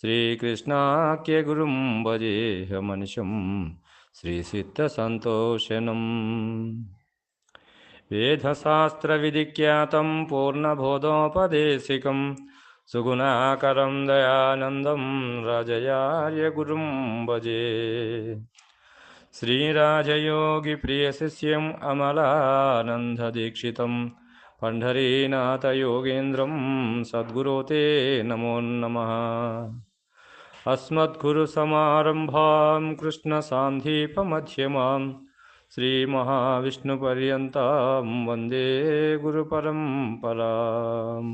श्रीकृष्णाख्यगुरुं भजेऽहमनिशं श्रीसिद्धसन्तोषणम्। वेदशास्त्रविधिख्यातं पूर्णबोधोपदेशिकं सुगुणाकरं दयानन्दं राजयार्यगुरुं भजे। श्रीराजयोगिप्रियशिष्यम् अमलानन्ददीक्षितं पण्ढरीनाथयोगेन्द्रं सद्गुरो ते नमो नमः। अस्मद्गुरुसमारम्भां कृष्णसान्धीपमध्यमां श्रीमहाविष्णुपर्यन्तां वन्दे गुरुपरम्पराम्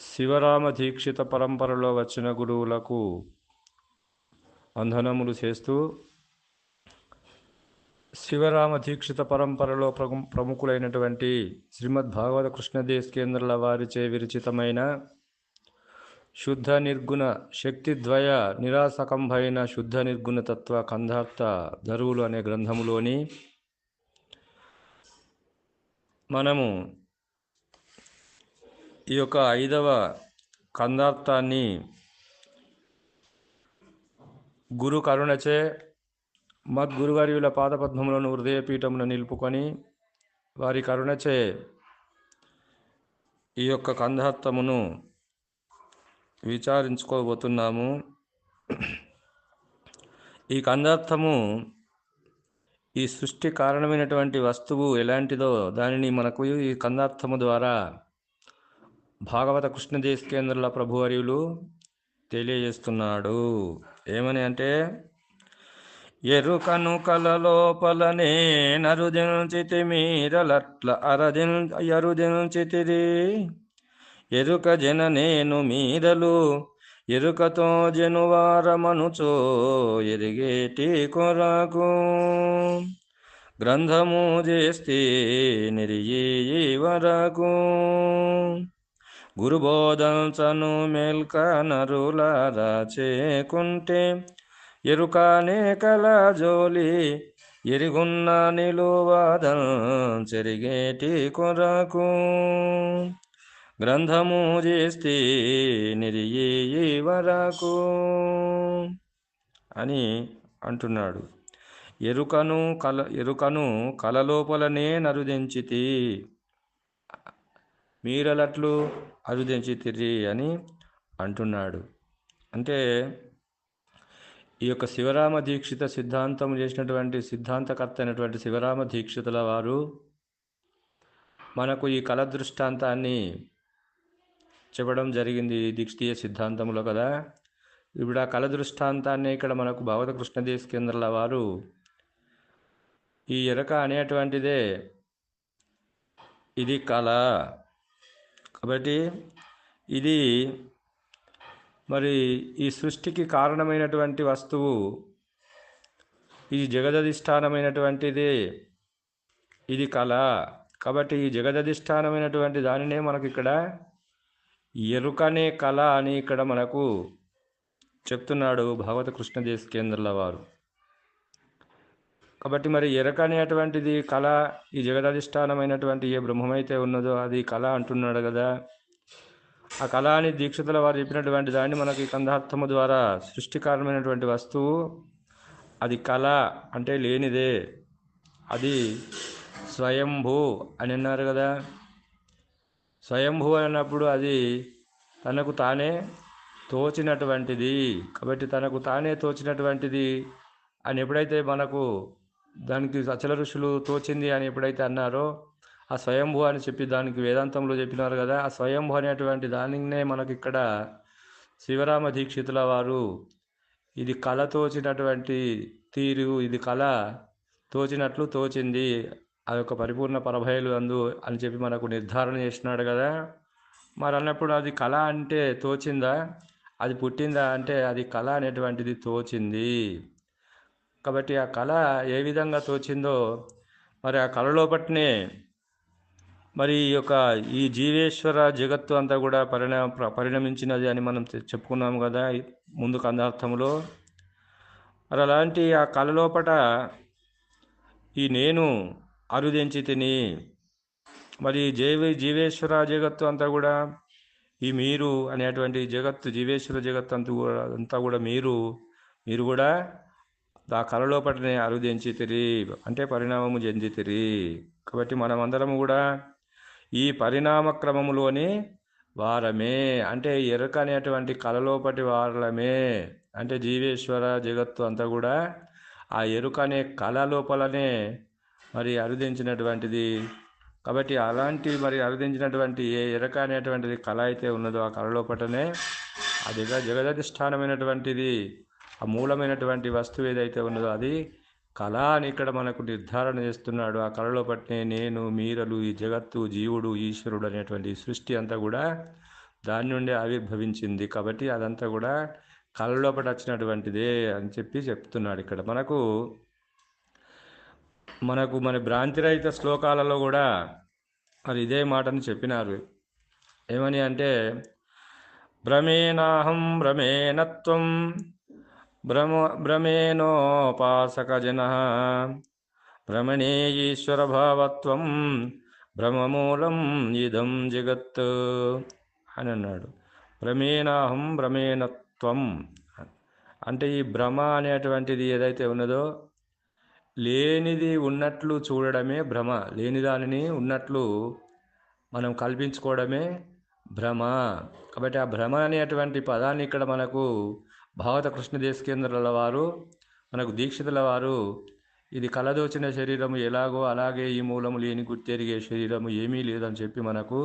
శివరామ దీక్షిత పరంపరలో వచ్చిన గురువులకు వందనములు చేస్తూ శివరామ దీక్షిత పరంపరలో ప్రము ప్రముఖులైనటువంటి శ్రీమద్ భాగవత కృష్ణదేశ్ కేంద్రాల వారిచే విరచితమైన శుద్ధ నిర్గుణ శక్తిద్వయ నిరాసకంభైన శుద్ధ నిర్గుణ తత్వ కంధార్థ ధరువులు అనే గ్రంథములోని మనము ఈ యొక్క ఐదవ కందార్థాన్ని గురు కరుణచే మద్గురువర్యుల పాదపద్మములను హృదయపీఠమును నిలుపుకొని వారి కరుణచే ఈ యొక్క కంధత్వమును విచారించుకోబోతున్నాము. ఈ కందార్థము ఈ సృష్టి కారణమైనటువంటి వస్తువు ఎలాంటిదో దానిని మనకు ఈ కందార్థము ద్వారా భాగవత కృష్ణదేశ కేంద్రాల ప్రభువర్యులు తెలియజేస్తున్నాడు. ఏమని అంటే ఎరుకను కల లోపలనే నరుదించితి మీరలట్ల అరదిం ఎరుదించితిరి ఎరుక జన నేను మీరలు ఎరుకతో జనువారమనుచో ఎరిగేటి కొరకు. గ్రంథము చేస్తే నిరియి వరకు. గురుబోధంచను మేల్క నరులారా చేకుంటే ఎరుకానే కల జోలి ఎరుగున్న నిలువాదం చెరిగేటి కొరకు. గ్రంథము చేస్తే నిరియే వరకు అని అంటున్నాడు. ఎరుకను కల ఎరుకను కలలోపలనే నరుదించితి మీరలట్లు అరుదించితిరి అని అంటున్నాడు. అంటే ఈ యొక్క శివరామ దీక్షిత సిద్ధాంతం చేసినటువంటి సిద్ధాంతకర్త అయినటువంటి శివరామ దీక్షితుల వారు మనకు ఈ కళ దృష్టాంతాన్ని చెప్పడం జరిగింది దీక్షితీయ సిద్ధాంతంలో కదా. ఇప్పుడు ఆ కళ దృష్టాంతాన్ని ఇక్కడ మనకు భగవత కృష్ణదేశ కేంద్రాల వారు ఈ ఎరక అనేటువంటిదే ఇది కళ. కాబట్టి ఇది మరి ఈ సృష్టికి కారణమైనటువంటి వస్తువు ఈ జగదధిష్టానమైనటువంటిది ఇది కళ. కాబట్టి ఈ జగదధిష్టానమైనటువంటి దానినే మనకి ఇక్కడ ఎరుకనే కళ అని ఇక్కడ మనకు చెప్తున్నాడు భగవత కృష్ణదేశ కేంద్రాల వారు. కాబట్టి మరి ఎరక అనేటువంటిది కళ ఈ జగదధిష్టానమైనటువంటి ఏ బ్రహ్మమైతే ఉన్నదో అది కళ అంటున్నాడు కదా. ఆ కళాని దీక్షితుల వారు చెప్పినటువంటి దాన్ని మనకి కందార్థము ద్వారా సృష్టికారమైనటువంటి వస్తువు. అది కళ అంటే లేనిదే. అది స్వయంభూ అని అన్నారు కదా. స్వయంభూ అన్నప్పుడు అది తనకు తానే తోచినటువంటిది. కాబట్టి తనకు తానే తోచినటువంటిది అని ఎప్పుడైతే మనకు దానికి సచల ఋషులు తోచింది అని ఎప్పుడైతే అన్నారో ఆ స్వయంభూ అని చెప్పి దానికి వేదాంతంలో చెప్పినారు కదా ఆ స్వయంభూ అనేటువంటి దానినే మనకి ఇక్కడ శివరామ దీక్షితుల వారు ఇది కళ తోచినటువంటి తీరు ఇది కళ తోచినట్లు తోచింది. ఆ యొక్క పరిపూర్ణ పరభయలు అందు అని చెప్పి మనకు నిర్ధారణ చేసినాడు కదా. మరి అన్నప్పుడు అది కళ అంటే తోచిందా? అది పుట్టిందా అంటే అది కళ అనేటువంటిది తోచింది. కాబట్టి ఆ కళ ఏ విధంగా తోచిందో మరి ఆ కళ లోపట్నే మరి ఈ యొక్క ఈ జీవేశ్వర జగత్తు అంతా కూడా పరిణామ పరిణమించినది అని మనం చెప్పుకున్నాము కదా ముందు కందార్థంలో మరి అలాంటి ఆ కళలోపట ఈ నేను అరుదించి తిని మరి జీవ జీవేశ్వర జగత్తు అంతా కూడా ఈ మీరు అనేటువంటి జగత్తు జీవేశ్వర జగత్తు అంతా కూడా అంతా కూడా మీరు మీరు కూడా ఆ కళ లోపటనే అరుదించితిరి అంటే పరిణామము చెందితిరి కాబట్టి మనమందరము కూడా ఈ పరిణామ క్రమములోని వారమే. అంటే ఎరుక అనేటువంటి కళలోపటి వారలమే. అంటే జీవేశ్వర జగత్తు అంతా కూడా ఆ ఎరుక అనే కళ లోపలనే మరి అరుదించినటువంటిది. కాబట్టి అలాంటి మరి అరుదించినటువంటి ఏ ఎరక అనేటువంటిది కళ అయితే ఉన్నదో ఆ కళ లోపటనే అది జగదధిష్టానమైనటువంటిది ఆ మూలమైనటువంటి వస్తువు ఏదైతే ఉన్నదో అది కళ అని ఇక్కడ మనకు నిర్ధారణ చేస్తున్నాడు. ఆ కళలో పట్టినే నేను మీరలు ఈ జగత్తు జీవుడు ఈశ్వరుడు అనేటువంటి సృష్టి అంతా కూడా దాని నుండి ఆవిర్భవించింది. కాబట్టి అదంతా కూడా కళలో వచ్చినటువంటిదే అని చెప్పి చెప్తున్నాడు ఇక్కడ. మనకు మనకు మన భ్రాంతిరహిత శ్లోకాలలో కూడా మరి ఇదే మాటను చెప్పినారు. ఏమని అంటే భ్రమేణాహం భ్రమేణత్వం భ్రమ భ్రమేణోపాసకజన భ్రమణే ఈశ్వరభావత్వం భ్రమమూలం ఇదం జగత్ అని అన్నాడు. భ్రమేణాహం భ్రమేణత్వం అంటే ఈ భ్రమ అనేటువంటిది ఏదైతే ఉన్నదో లేనిది ఉన్నట్లు చూడడమే భ్రమ లేని దానిని ఉన్నట్లు మనం కల్పించుకోవడమే భ్రమ కాబట్టి ఆ భ్రమ అనేటువంటి పదాన్ని ఇక్కడ మనకు భావత కృష్ణదేశకేంద్రుల వారు మనకు దీక్షితుల వారు ఇది కలదోచిన శరీరము ఎలాగో అలాగే ఈ మూలము లేని గుర్తెరిగే శరీరము ఏమీ లేదని చెప్పి మనకు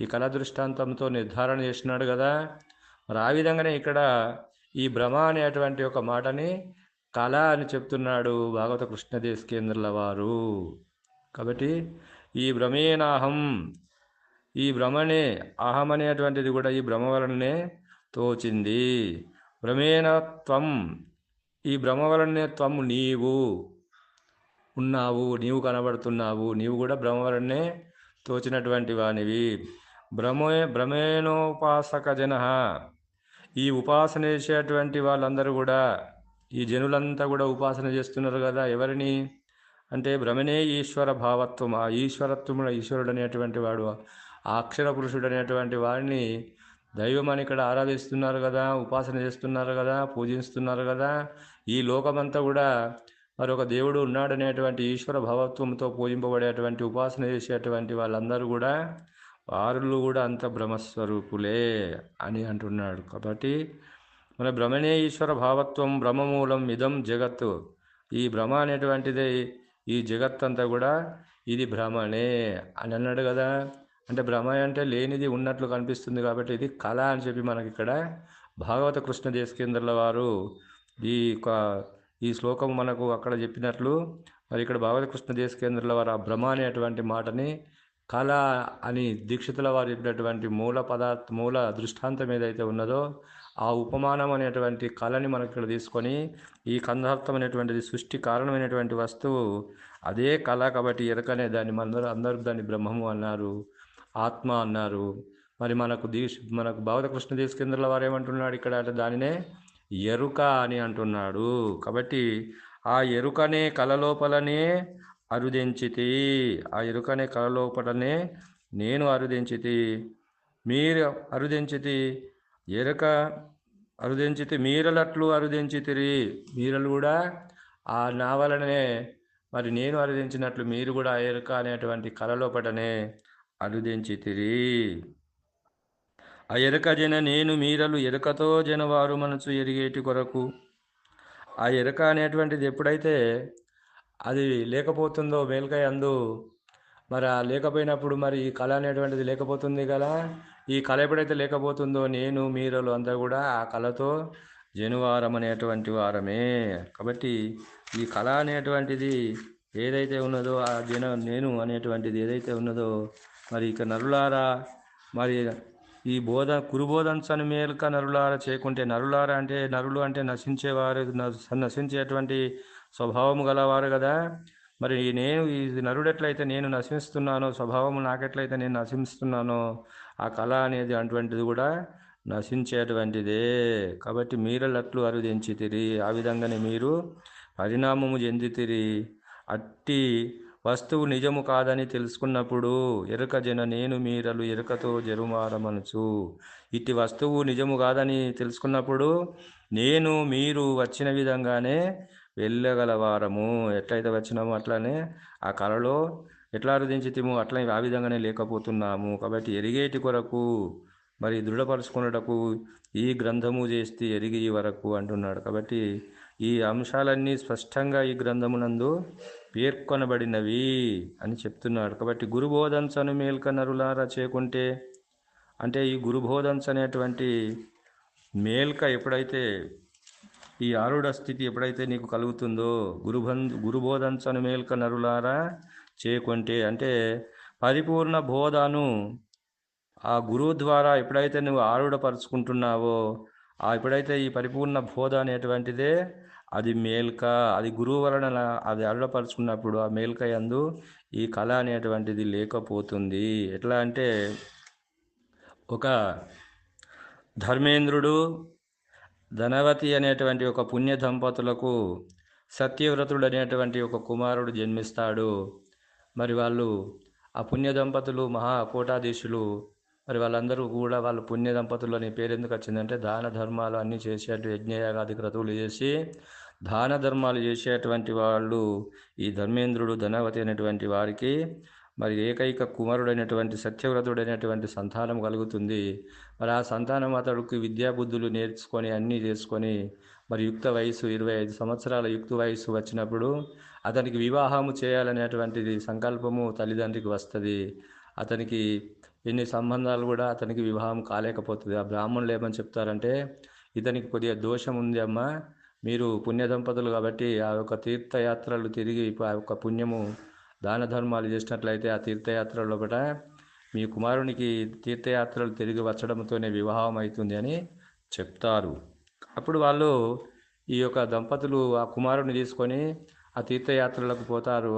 ఈ కళ దృష్టాంతంతో నిర్ధారణ చేసినాడు కదా. మరి ఆ విధంగానే ఇక్కడ ఈ భ్రమ అనేటువంటి ఒక మాటని కళ అని చెప్తున్నాడు భాగవత కృష్ణదేశకేంద్రుల వారు కాబట్టి ఈ భ్రమేనాహం ఈ భ్రమనే అహం అనేటువంటిది కూడా ఈ భ్రమ వలననే తోచింది. భ్రమేణ త్వం. ఈ భ్రమ వలనే త్వం నీవు ఉన్నావు నీవు కనబడుతున్నావు నీవు కూడా భ్రమ వలనే తోచినటువంటి వానివి. భ్రమే భ్రమేణోపాసక జన. ఈ ఉపాసన చేసేటువంటి వాళ్ళందరూ కూడా ఈ జనులంతా కూడా ఉపాసన చేస్తున్నారు కదా ఎవరిని? అంటే భ్రమనే ఈశ్వర భావత్వం ఆ ఈశ్వరత్వం ఈశ్వరుడు అనేటువంటి వాడు ఆ అక్షర పురుషుడు అనేటువంటి వాడిని దైవం అని ఇక్కడ ఆరాధిస్తున్నారు కదా ఉపాసన చేస్తున్నారు కదా పూజిస్తున్నారు కదా ఈ లోకమంతా కూడా మరి ఒక దేవుడు ఉన్నాడనేటువంటి ఈశ్వర భావత్వంతో పూజింపబడేటువంటి ఉపాసన చేసేటువంటి వాళ్ళందరూ కూడా వారులు కూడా అంత బ్రహ్మస్వరూపులే అని అంటున్నాడు. కాబట్టి మన భ్రమనే ఈశ్వర భావత్వం బ్రహ్మమూలం ఇదం జగత్తు ఈ భ్రమ అనేటువంటిది ఈ జగత్ అంతా కూడా ఇది భ్రమనే అని అన్నాడు కదా. అంటే భ్రమ అంటే లేనిది ఉన్నట్లు కనిపిస్తుంది కాబట్టి ఇది కళ అని చెప్పి మనకి ఇక్కడ భాగవత కృష్ణ దేశకేంద్రుల వారు ఈ యొక్క ఈ శ్లోకం మనకు అక్కడ చెప్పినట్లు మరి ఇక్కడ భాగవత కృష్ణ దేశకేంద్రుల వారు ఆ భ్రమ అనేటువంటి మాటని కళ అని దీక్షితుల వారు చెప్పినటువంటి మూల పదార్థ మూల దృష్టాంతం ఏదైతే ఉన్నదో ఆ ఉపమానం అనేటువంటి కళని మనకి ఇక్కడ తీసుకొని ఈ కందార్థం అనేటువంటిది సృష్టి కారణమైనటువంటి వస్తువు అదే కళ కాబట్టి ఎరకనే దాన్ని మనందరూ అందరూ దాన్ని బ్రహ్మము అన్నారు. ఆత్మ అన్నారు. మరి మనకు దీక్ష మనకు భావత దేశకేంద్రుల వారు ఏమంటున్నాడు ఇక్కడ అంటే దానినే ఎరుక అని అంటున్నాడు. కాబట్టి ఆ ఎరుకనే కలలోపలనే అరుదెంచితి. ఆ ఎరుకనే కలలోపలనే నేను అరుదెంచితి. మీరు అరుదెంచితి. ఎరుక అరుదెంచితి. మీరలట్లు అరుదెంచితిరి. మీరలు కూడా ఆ నా వలనే మరి నేను అరుదించినట్లు మీరు కూడా ఆ ఎరుక అనేటువంటి కళలోపటనే అరుదించితిరి ఆ ఎరక జన నేను మీరలు ఎరుకతో జనవారు మనసు ఎరిగేటి కొరకు. ఆ ఎరక అనేటువంటిది ఎప్పుడైతే అది లేకపోతుందో మేల్కై అందు మరి ఆ లేకపోయినప్పుడు మరి ఈ కళ అనేటువంటిది లేకపోతుంది కదా. ఈ కళ ఎప్పుడైతే లేకపోతుందో నేను మీరలు అంతా కూడా ఆ కళతో జనువారం అనేటువంటి వారమే. కాబట్టి ఈ కళ అనేటువంటిది ఏదైతే ఉన్నదో ఆ జన నేను అనేటువంటిది ఏదైతే ఉన్నదో మరి ఇక నరులారా మరి ఈ బోధ కురుబోధంచని మేలుక నరులార చేయకుంటే నరులార అంటే నరులు అంటే నశించేవారు నశించేటువంటి స్వభావము గలవారు కదా. మరి నేను ఈ నరుడెట్లయితే నేను నశిస్తున్నానో స్వభావము నాకెట్లయితే నేను నశిస్తున్నానో ఆ కళ అనేది అటువంటిది కూడా నశించేటువంటిదే. కాబట్టి మీరలట్లు అరుదించితిరి ఆ విధంగానే మీరు పరిణామము చెందితిరి. అట్టి వస్తువు నిజము కాదని తెలుసుకున్నప్పుడు ఎరుక జన నేను మీరలు ఎరుకతో జరుమారమనుచు. ఇట్టి వస్తువు నిజము కాదని తెలుసుకున్నప్పుడు నేను మీరు వచ్చిన విధంగానే వెళ్ళగలవారము. ఎట్లయితే వచ్చినామో అట్లానే ఆ కళలో ఎట్లా అరుదించితిమో అట్లా ఆ విధంగానే లేకపోతున్నాము. కాబట్టి ఎరిగేటి కొరకు మరి దృఢపరుచుకున్నటకు ఈ గ్రంథము చేస్తే ఎరిగి వరకు అంటున్నాడు. కాబట్టి ఈ అంశాలన్నీ స్పష్టంగా ఈ గ్రంథమునందు పేర్కొనబడినవి అని చెప్తున్నాడు. కాబట్టి గురుబోధంచను మేల్క నరులారా చేకుంటే. అంటే ఈ గురుబోధంచ అనేటువంటి మేల్క ఎప్పుడైతే ఈ ఆరుడ స్థితి ఎప్పుడైతే నీకు కలుగుతుందో గురుబం గురుబోధంచను మేల్క నరులారా చేకుంటే. అంటే పరిపూర్ణ బోధను ఆ గురువు ద్వారా ఎప్పుడైతే నువ్వు ఆరుడపరుచుకుంటున్నావో ఆ ఎప్పుడైతే ఈ పరిపూర్ణ బోధ అనేటువంటిదే అది మేల్క అది గురువు వలన అది అరుడపరుచుకున్నప్పుడు ఆ మేల్క యందు ఈ కళ అనేటువంటిది లేకపోతుంది. ఎట్లా అంటే ఒక ధర్మేంద్రుడు ధనవతి అనేటువంటి ఒక పుణ్య దంపతులకు సత్యవ్రతుడు అనేటువంటి ఒక కుమారుడు జన్మిస్తాడు. మరి వాళ్ళు ఆ పుణ్య దంపతులు మహా కోటాధీశులు మరి వాళ్ళందరూ కూడా వాళ్ళ పుణ్య దంపతులు అనే పేరు ఎందుకు వచ్చిందంటే దాన ధర్మాలు అన్నీ చేసేటు యజ్ఞయాగాది క్రతువులు చేసి దాన ధర్మాలు చేసేటువంటి వాళ్ళు ఈ ధర్మేంద్రుడు ధనవతి అనేటువంటి వారికి మరి ఏకైక కుమారుడైనటువంటి సత్యవ్రతుడైనటువంటి సంతానం కలుగుతుంది. మరి ఆ సంతానం అతడికి విద్యాబుద్ధులు నేర్చుకొని అన్నీ చేసుకొని మరి యుక్త వయసు ఇరవై ఐదు సంవత్సరాల యుక్త వయసు వచ్చినప్పుడు అతనికి వివాహము చేయాలనేటువంటిది సంకల్పము తల్లిదండ్రికి వస్తుంది. అతనికి ఎన్ని సంబంధాలు కూడా అతనికి వివాహం కాలేకపోతుంది. ఆ బ్రాహ్మణులు ఏమని చెప్తారంటే ఇతనికి కొద్దిగా దోషం ఉంది అమ్మా. మీరు పుణ్య దంపతులు కాబట్టి ఆ యొక్క తీర్థయాత్రలు తిరిగి ఆ యొక్క పుణ్యము దాన ధర్మాలు చేసినట్లయితే ఆ తీర్థయాత్రలో కూడా మీ కుమారునికి తీర్థయాత్రలు తిరిగి వచ్చడంతోనే వివాహం అవుతుంది అని చెప్తారు. అప్పుడు వాళ్ళు ఈ యొక్క దంపతులు ఆ కుమారుని తీసుకొని ఆ తీర్థయాత్రలకు పోతారు.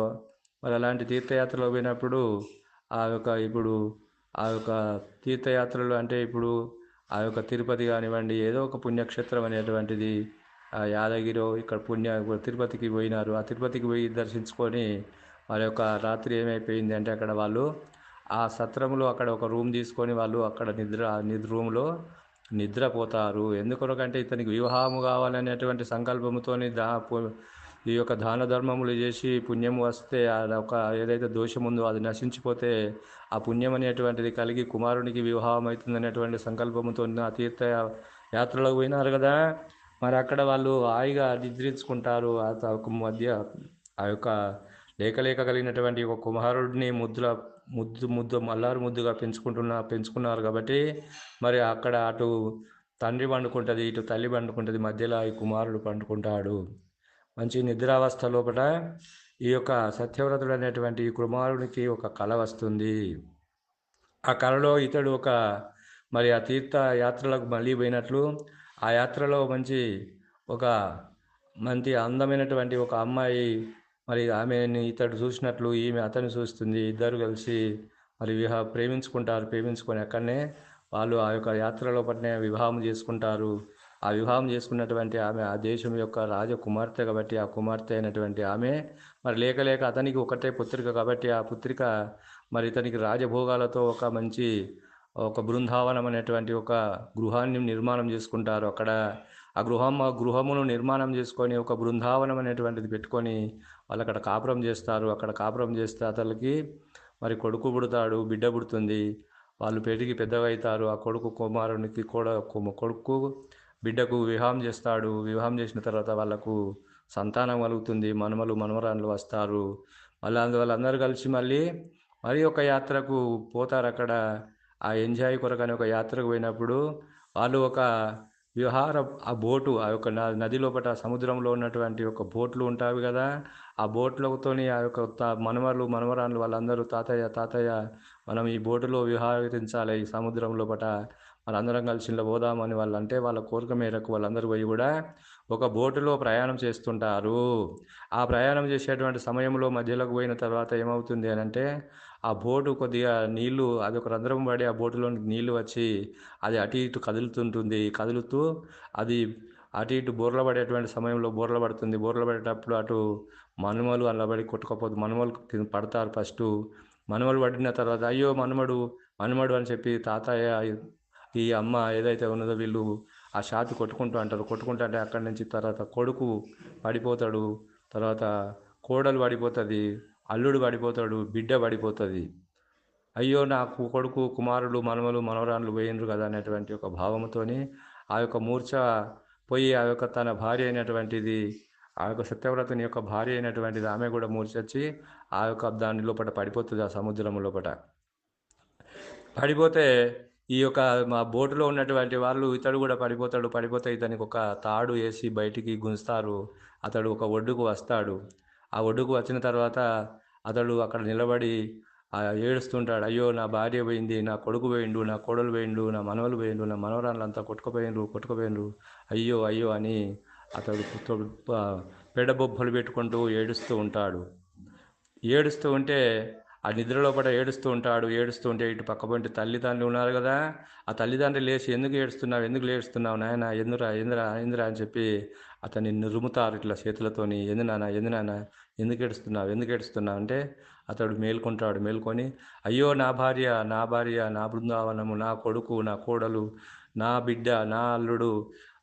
మరి అలాంటి తీర్థయాత్రలో పోయినప్పుడు ఆ యొక్క ఇప్పుడు ఆ యొక్క తీర్థయాత్రలు అంటే ఇప్పుడు ఆ యొక్క తిరుపతి కానివ్వండి ఏదో ఒక పుణ్యక్షేత్రం అనేటువంటిది ఆ యాదగిరి ఇక్కడ పుణ్య తిరుపతికి పోయినారు. ఆ తిరుపతికి పోయి దర్శించుకొని వారి యొక్క రాత్రి ఏమైపోయింది అంటే అక్కడ వాళ్ళు ఆ సత్రంలో అక్కడ ఒక రూమ్ తీసుకొని వాళ్ళు అక్కడ నిద్ర నిద్ర రూమ్లో నిద్రపోతారు. ఎందుకొరకంటే ఇతనికి వివాహము కావాలనేటువంటి సంకల్పముతోని దా ఈ యొక్క దాన ధర్మములు చేసి పుణ్యం వస్తే అది ఒక ఏదైతే దోషం ఉందో అది నశించిపోతే ఆ పుణ్యం అనేటువంటిది కలిగి కుమారునికి వివాహం అవుతుందనేటువంటి సంకల్పంతో ఆ తీర్థ యాత్రలకు పోయినారు కదా. మరి అక్కడ వాళ్ళు హాయిగా నిద్రించుకుంటారు. ఆ మధ్య ఆ యొక్క లేకలేక కలిగినటువంటి ఒక కుమారుడిని ముద్దుల ముద్దు ముద్దు మల్లారు ముద్దుగా పెంచుకుంటున్న పెంచుకున్నారు కాబట్టి మరి అక్కడ అటు తండ్రి పండుకుంటుంది ఇటు తల్లి పండుకుంటుంది మధ్యలో ఈ కుమారుడు పండుకుంటాడు. మంచి నిద్రావస్థ లోపల ఈ యొక్క సత్యవ్రతుడు అనేటువంటి ఈ కుమారునికి ఒక కళ వస్తుంది. ఆ కళలో ఇతడు ఒక మరి ఆ తీర్థ యాత్రలకు మళ్ళీ పోయినట్లు ఆ యాత్రలో మంచి ఒక మంచి అందమైనటువంటి ఒక అమ్మాయి మరి ఆమెని ఇతడు చూసినట్లు ఈమె అతను చూస్తుంది. ఇద్దరు కలిసి మరి వివాహ ప్రేమించుకుంటారు. ప్రేమించుకొని అక్కడనే వాళ్ళు ఆ యొక్క యాత్రలో పట్టిన వివాహం చేసుకుంటారు. ఆ వివాహం చేసుకున్నటువంటి ఆమె ఆ దేశం యొక్క రాజకుమార్తె కాబట్టి ఆ కుమార్తె అయినటువంటి ఆమె మరి లేక లేక అతనికి ఒకటే పుత్రిక కాబట్టి ఆ పుత్రిక మరి ఇతనికి రాజభోగాలతో ఒక మంచి ఒక బృందావనం అనేటువంటి ఒక గృహాన్ని నిర్మాణం చేసుకుంటారు. అక్కడ ఆ గృహం గృహమును నిర్మాణం చేసుకొని ఒక బృందావనం అనేటువంటిది పెట్టుకొని వాళ్ళు అక్కడ కాపురం చేస్తారు. అక్కడ కాపురం చేస్తే అతనికి మరి కొడుకు పుడతాడు బిడ్డ పుడుతుంది. వాళ్ళు పెరిగి పెద్దవైతారు. ఆ కొడుకు కుమారునికి కూడా కొడుకు బిడ్డకు వివాహం చేస్తాడు. వివాహం చేసిన తర్వాత వాళ్ళకు సంతానం కలుగుతుంది. మనమలు మనమరాన్లు వస్తారు. మళ్ళీ వాళ్ళందరూ కలిసి మళ్ళీ మరి ఒక యాత్రకు పోతారు అక్కడ. ఆ ఎంజాయ్ కొరకని ఒక యాత్రకు పోయినప్పుడు వాళ్ళు ఒక విహార ఆ బోటు ఆ యొక్క నది లోపల సముద్రంలో ఉన్నటువంటి ఒక బోట్లు ఉంటాయి కదా. ఆ బోట్లతోని ఆ యొక్క మనవలు మనవరాన్లు వాళ్ళందరూ తాతయ్య తాతయ్య మనం ఈ బోటులో విహారించాలి ఈ సముద్రంలో పట మనందరం కలిసి ఇలా పోదామని వాళ్ళు అంటే వాళ్ళ కోరిక మేరకు వాళ్ళందరూ పోయి కూడా ఒక బోటులో ప్రయాణం చేస్తుంటారు. ఆ ప్రయాణం చేసేటువంటి సమయంలో మధ్యలోకి పోయిన తర్వాత ఏమవుతుంది అని అంటే ఆ బోటు కొద్దిగా నీళ్ళు అది ఒక రంధ్రం పడి ఆ బోటులో నీళ్ళు వచ్చి అది అటు ఇటు కదులుతుంటుంది. కదులుతూ అది అటు ఇటు బోర్ల పడేటువంటి సమయంలో బోర్ల పడుతుంది. బోర్ల పడేటప్పుడు అటు మనుమలు అలా పడి కొట్టుకపోతే మనుమలు పడతారు ఫస్ట్. మనమడు పడిన తర్వాత అయ్యో మనుమడు మనుమడు అని చెప్పి తాతయ్య ఈ అమ్మ ఏదైతే ఉన్నదో వీళ్ళు ఆ షాతి కొట్టుకుంటూ అంటారు. కొట్టుకుంటూ అంటే అక్కడి నుంచి తర్వాత కొడుకు పడిపోతాడు. తర్వాత కోడలు పడిపోతుంది అల్లుడు పడిపోతాడు బిడ్డ పడిపోతుంది. అయ్యో నాకు కొడుకు కుమారుడు మనమలు మనవరాళ్ళు పోయినరు కదా అనేటువంటి ఒక భావంతోని ఆ యొక్క మూర్ఛ పోయి ఆ యొక్క తన భార్య అయినటువంటిది ఆ యొక్క సత్యవ్రతని యొక్క భార్య అయినటువంటిది ఆమె కూడా మూర్చొచ్చి ఆ యొక్క దాని లోపల పడిపోతుంది ఆ సముద్రం లోపల పడిపోతే ఈ యొక్క మా బోటులో ఉన్నటువంటి వాళ్ళు ఇతడు కూడా పడిపోతాడు పడిపోతే ఇతనికి ఒక తాడు వేసి బయటికి గుంజుతారు అతడు ఒక ఒడ్డుకు వస్తాడు. ఆ ఒడ్డుకు వచ్చిన తర్వాత అతడు అక్కడ నిలబడి ఏడుస్తుంటాడు అయ్యో నా భార్య పోయింది నా కొడుకు పోయిండు నా కోడలు పోయిండు నా మనవలు పోయిండు నా మనవరాళ్ళంతా కొట్టుకుపోయిండ్రు కొట్టుకుపోయిండ్రు అయ్యో అయ్యో అని అతడు తొ- ప- పెడబొబ్బలు పెట్టుకుంటూ ఏడుస్తూ ఉంటాడు. ఏడుస్తూ ఉంటే ఆ నిద్రలో పడ ఏడుస్తూ ఉంటాడు. ఏడుస్తూ ఉంటే ఇటు పక్కపొంటి తల్లిదండ్రులు ఉన్నారు కదా ఆ తల్లిదండ్రులు లేచి ఎందుకు ఏడుస్తున్నావు? ఎందుకు ఏడుస్తున్నావు నాయన? ఎందురా ఎందురా ఎందురా అని చెప్పి అతన్ని నిరుముతారు ఇట్లా చేతులతోని. ఎందు నాన్న? ఎందు నాన్న? ఎందుకు ఏడుస్తున్నావు? ఎందుకు ఏడుస్తున్నావు? అంటే అతడు మేల్కొంటాడు. మేల్కొని అయ్యో నా భార్య నా భార్య నా బృందావనము నా కొడుకు నా కోడలు నా బిడ్డ నా అల్లుడు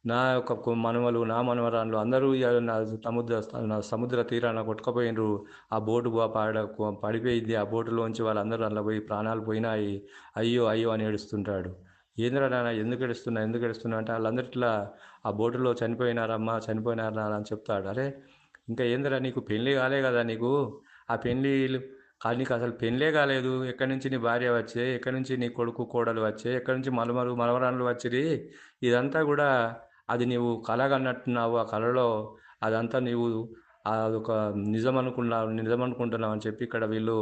నా యొక్క మనవలు నా మనవరాళ్ళు అందరూ నా సముద్ర నా సముద్ర తీరాన కొట్టుకుపోయినరు. ఆ బోటు పాడ పడిపోయింది. ఆ బోటులోంచి వాళ్ళందరూ అందులో పోయి ప్రాణాలు పోయినాయి. అయ్యో అయ్యో అని ఏడుస్తుంటాడు. ఏంద్రా నాన్న ఎందుకు ఏడుస్తున్నా ఎందుకు ఏడుస్తున్నా అంటే వాళ్ళందరిట్లా ఆ బోటులో చనిపోయినారమ్మా చనిపోయినారా అని చెప్తాడు. అరే ఇంకా ఏందిరా నీకు పెళ్ళి కాలే కదా నీకు? ఆ పెళ్ళి కానీ నీకు అసలు పెళ్ళే కాలేదు. ఎక్కడి నుంచి నీ భార్య వచ్చే? ఎక్కడి నుంచి నీ కొడుకు కోడలు వచ్చే? ఎక్కడి నుంచి మలమరు మనవరాళ్ళు వచ్చిరి? ఇదంతా కూడా అది నీవు కలగన్నట్టున్నావు ఆ కళలో అదంతా నీవు అదొక నిజం అనుకున్నావు నిజం అనుకుంటున్నావు అని చెప్పి ఇక్కడ వీళ్ళు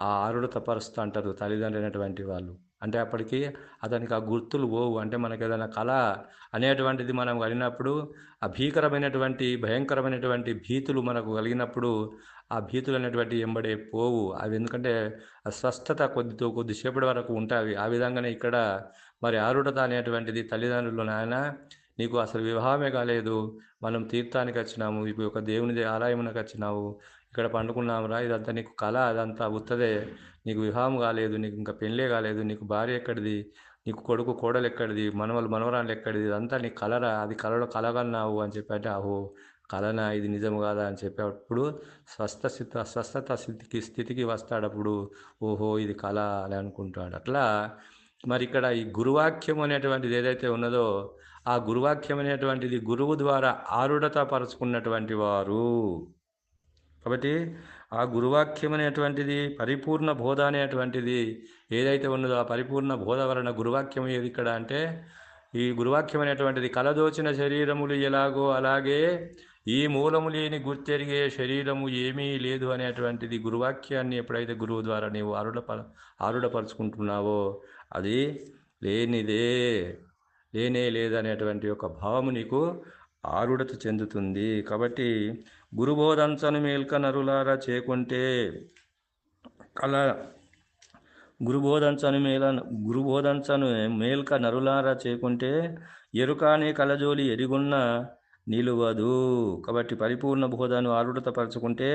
ఆ ఆరుడు తపరుస్తూ అంటారు తల్లిదండ్రులు అయినటువంటి వాళ్ళు. అంటే అప్పటికి అతనికి ఆ గుర్తులు పోవు. అంటే మనకి ఏదైనా కళ అనేటువంటిది మనం కలిగినప్పుడు ఆ భీకరమైనటువంటి భయంకరమైనటువంటి భీతులు మనకు కలిగినప్పుడు ఆ భీతులు అనేటువంటి ఎంబడే పోవు. అవి ఎందుకంటే స్వస్థత కొద్దితో కొద్దిసేపటి వరకు ఉంటాయి. ఆ విధంగానే ఇక్కడ మరి ఆరుడత అనేటువంటిది తల్లిదండ్రులు నాయన నీకు అసలు వివాహమే కాలేదు. మనం తీర్థానికి వచ్చినాము. ఇప్పుడు ఒక దేవుని ఆలయమునకు వచ్చినావు. ఇక్కడ పండుకున్నామురా. ఇదంతా నీకు కళ. అదంతా ఉత్తదే. నీకు వివాహం కాలేదు. నీకు ఇంకా పెళ్ళే కాలేదు. నీకు భార్య ఎక్కడిది? నీకు కొడుకు కోడలు ఎక్కడిది? మనవలు మనవరాలు ఎక్కడిది? ఇదంతా నీ కలరా అది కలలో కలగన్నావు అని చెప్పి అంటే ఆహో కలనా ఇది నిజం కాదా అని చెప్పేటప్పుడు స్వస్థ స్థితి స్వస్థత స్థితికి స్థితికి వస్తాడప్పుడు ఓహో ఇది కళ అని అనుకుంటాడు. అట్లా మరి ఇక్కడ ఈ గురువాక్యం అనేటువంటిది ఏదైతే ఉన్నదో ఆ గురువాక్యం అనేటువంటిది గురువు ద్వారా ఆరుడత పరుచుకున్నటువంటి వారు. కాబట్టి ఆ గురువాక్యం అనేటువంటిది పరిపూర్ణ బోధ అనేటువంటిది ఏదైతే ఉన్నదో ఆ పరిపూర్ణ బోధ వలన గురువాక్యం ఏది ఇక్కడ అంటే ఈ గురువాక్యం అనేటువంటిది కలదోచిన శరీరములు ఎలాగో అలాగే ఈ మూలము లేని గుర్తెరిగే శరీరము ఏమీ లేదు అనేటువంటిది గురువాక్యాన్ని ఎప్పుడైతే గురువు ద్వారా నీవు ఆరుడ ఆరుడపరుచుకుంటున్నావో అది లేనిదే. లేనే లేదనేటువంటి ఒక భావము నీకు ఆరుడత చెందుతుంది. కాబట్టి గురుబోధంచను మేల్క నరులారా చేకుంటే కళ గురుబోధంచను మేల గురుబోధంచను మేల్క నరులారా చేకుంటే ఎరుకానే కలజోలి ఎరిగున్న నిలువదు. కాబట్టి పరిపూర్ణ బోధను ఆరుడతపరచుకుంటే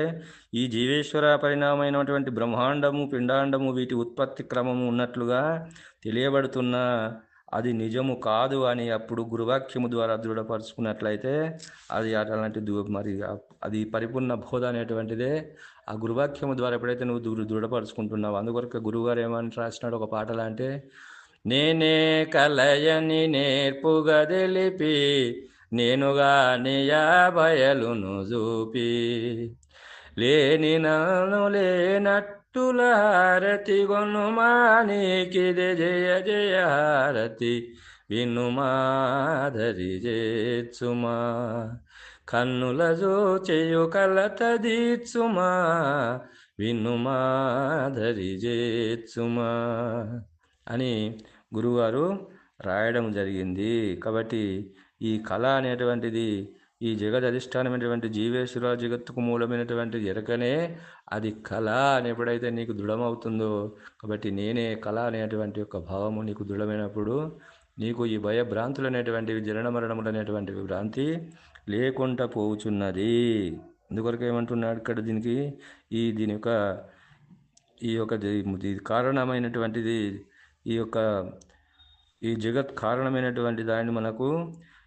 ఈ జీవేశ్వర పరిణామైనటువంటి బ్రహ్మాండము పిండాండము వీటి ఉత్పత్తి క్రమము ఉన్నట్లుగా తెలియబడుతున్న అది నిజము కాదు అని అప్పుడు గురువాక్యము ద్వారా దృఢపరుచుకున్నట్లయితే అది అలాంటి దు- మరి అది పరిపూర్ణ బోధ అనేటువంటిదే ఆ గురువాక్యము ద్వారా ఎప్పుడైతే నువ్వు దృ దృఢపరుచుకుంటున్నావు అందుకొరకు గురువుగారు ఏమని రాసినాడు ఒక పాటలా అంటే నేనే కలయని నేర్పుగా తెలిపి నేనుగా నియా బయలును చూపి లేని నన్ను లేనట్టు హారతి గొనుమానికిదే జయ జయ హారతి. వినుమాధరి చేచుమా కన్నుల జోచెయు కలత దీచుమా వినుమాధరి చేచుమా అని గురువారు రాయడం జరిగింది. కాబట్టి ఈ కళ అనేటువంటిది ఈ జగద్ అధిష్టానమైనటువంటి జీవేశ్వర జగత్తుకు మూలమైనటువంటి ఎరకనే అది కళ అని ఎప్పుడైతే నీకు దృఢమవుతుందో కాబట్టి నేనే కళ అనేటువంటి యొక్క భావము నీకు దృఢమైనప్పుడు నీకు ఈ భయభ్రాంతులు అనేటువంటివి జనన మరణములు అనేటువంటివి భ్రాంతి లేకుండా పోవుచున్నది. అందుకొరకు ఏమంటున్నాడు ఇక్కడ దీనికి? ఈ దీని యొక్క ఈ యొక్క కారణమైనటువంటిది ఈ యొక్క ఈ జగత్ కారణమైనటువంటి దాన్ని మనకు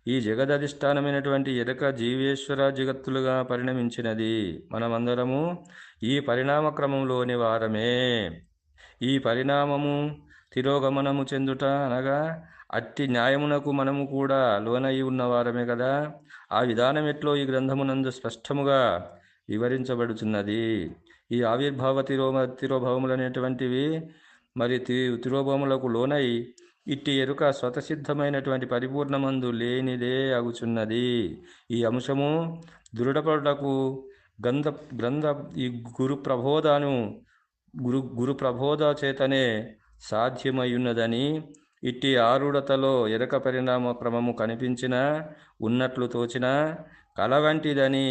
ఈ జగదధిష్టానమైనటువంటి ఎరక జీవేశ్వర జగత్తులుగా పరిణమించినది. మనమందరము ఈ పరిణామ క్రమంలోని వారమే. ఈ పరిణామము తిరోగమనము చెందుట అనగా అట్టి న్యాయమునకు మనము కూడా లోనయి ఉన్నవారమే కదా. ఆ విధానం ఎట్లో ఈ గ్రంథమునందు స్పష్టముగా వివరించబడుచున్నది. ఈ ఆవిర్భావ తిరోమ తిరోభావములు అనేటువంటివి మరి తి తిరోభావములకు లోనై ఇట్టి ఎరుక స్వతసిద్ధమైనటువంటి పరిపూర్ణమందు లేనిదే అగుచున్నది. ఈ అంశము దృఢపడుటకు గంధ గ్రంథ ఈ గురు ప్రబోధను గురు గురు ప్రబోధ చేతనే సాధ్యమయ్యున్నదని ఇట్టి ఆరుడతలో ఎరక పరిణామ క్రమము కనిపించిన ఉన్నట్లు తోచిన కల వంటిదని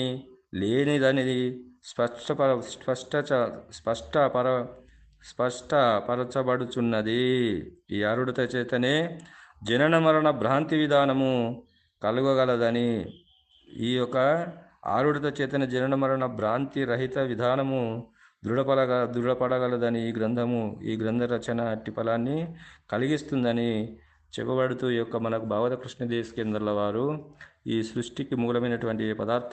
లేనిదని స్పష్టపర స్పష్ట స్పష్టపర స్పష్టపరచబడుచున్నది. ఈ అరుడుత చేతనే జనన మరణ భ్రాంతి విధానము కలుగగలదని. ఈ యొక్క ఆరుడత చేతన జనన మరణ భ్రాంతి రహిత విధానము దృఢపడగ దృఢపడగలదని ఈ గ్రంథము ఈ గ్రంథ రచన అట్టి ఫలాన్ని కలిగిస్తుందని చెప్పబడుతూ ఈ యొక్క మనకు భావత కృష్ణదేశ్ కేంద్రాల వారు ఈ సృష్టికి మూలమైనటువంటి పదార్థం